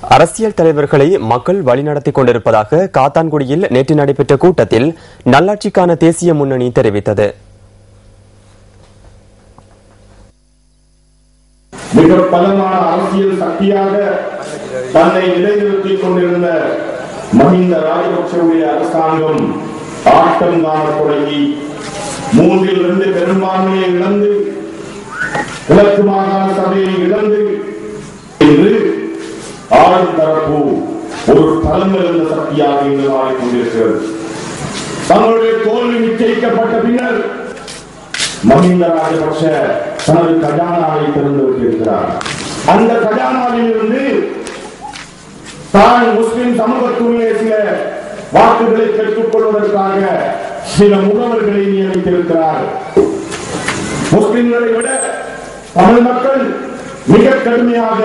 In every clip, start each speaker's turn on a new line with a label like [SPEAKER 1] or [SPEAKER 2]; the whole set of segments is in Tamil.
[SPEAKER 1] அரசியல் தலைவர்களை மக்கள் வழிநடத்திக் கொண்டிருப்பதாக காத்தான்குடியில் நேற்று நடைபெற்ற கூட்டத்தில் நல்லாட்சிக்கான தேசிய முன்னணி தெரிவித்தது.
[SPEAKER 2] மிக பலமான அரசியல் சக்தியாக தன்னை நிலைநிறுத்திக் கொண்டிருந்த மஹிந்த ராஜபக்சவுடைய அரசாங்கம் ஆட்டம் காணத் தொடங்கி மூன்றில் இருந்து பெரும்பான்மையை இழந்து கிழக்கு மாகாண சபையை இழந்து இன்று ஆளும் தரப்பு ஒரு தலைமையிலிருந்த சக்தியாக இன்று மாறிக்கொண்டிருக்கிறது. தங்களுடைய தோல்வி நிச்சயிக்கப்பட்ட பின்னர் மஹிந்த ராஜபக்ஷ தனது கஜானாவை திறந்து விட்டிருக்கிறார். அந்த கஜானாவில் இருந்து தான் முஸ்லிம் சமூகத்துள்ளே சில வாக்குகளை பெற்றுக் கொள்வதற்காக சில முகவர்களை நியமித்திருக்கிறார். முஸ்லிம்களை விட தமிழ் மக்கள் மிக கடுமையாக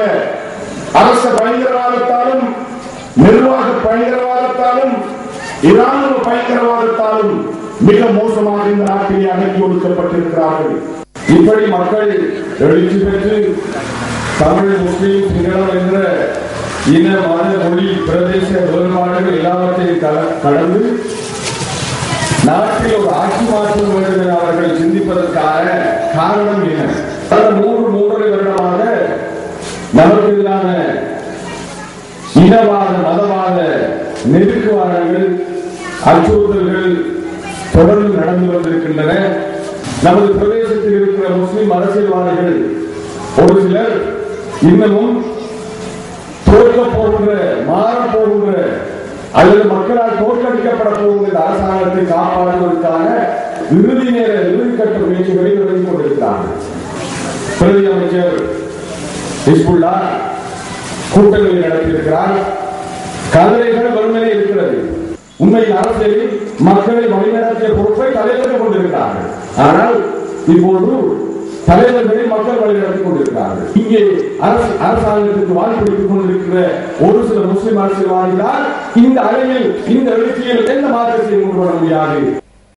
[SPEAKER 2] அரச பயங்கரவாதத்தாலும் நிர்வாக பயங்கரவாதத்தாலும் இராணுவ பயங்கரவாதத்தாலும் மிக மோசமாக இந்த நாட்டிலே அகற்றி ஒடுக்கப்பட்டிருக்கிறார்கள். இப்படி மக்கள் எழுச்சி பெற்று தமிழ் முஸ்லீம் சிங்களம் என்ற இன மத மொழி பிரதேச வேறுபாடுகள் எல்லாவற்றையும் கல- கடந்து நாட்டில் ஒரு ஆட்சி மாற்றம் வேண்டும் என அவர்கள் சிந்திப்பதற்கான காரணம் என்ன? மூன்று மூன்றரை வருடம் நமக்கு எதிரான இனவாத மதவாத நெருக்குவாதங்கள் அச்சுறுத்தல்கள் தொடர்ந்து நடந்து வந்திருக்கின்றன. நமது பிரதேசத்தில் இருக்கிற முஸ்லிம் அரசியல்வாதிகள் ஒரு சிலர் இன்னமும் தோற்க போகின்ற மாறப் போகின்ற அல்லது மக்களால் தோற்கடிக்கப்பட போகின்ற அரசாங்கத்தை காப்பாற்றுவதற்கான இறுதி நேர இறுதிக்கட்ட முயற்சிகளை தொடங்கி கொண்டிருக்கிறார்கள். பிரதி அமைச்சர் ஹிஸ்புல்லா கூட்டங்களை நடத்தியிருக்கிறார். கதிரைகள் வறுமையிலே இருக்கிறது. உண்மையில் அரசியலில் மக்களை வழிநடத்திய பொறுப்பை தலைவர்கள் கொண்டிருக்கிறார்கள். ஆனால் இப்போது தலைவர்களை மக்கள் வழிநடத்திக் கொண்டிருக்கிறார்கள். இங்கே அரசு அரசாங்கத்திற்கு வாய்ப்பளித்துக் கொண்டிருக்கிற ஒரு சில முஸ்லிம் அரசியல்வாதிகளால் இந்த அளவில் இந்த எழுச்சியில் எந்த மாற்றத்தை கொண்டு வர முடியாது.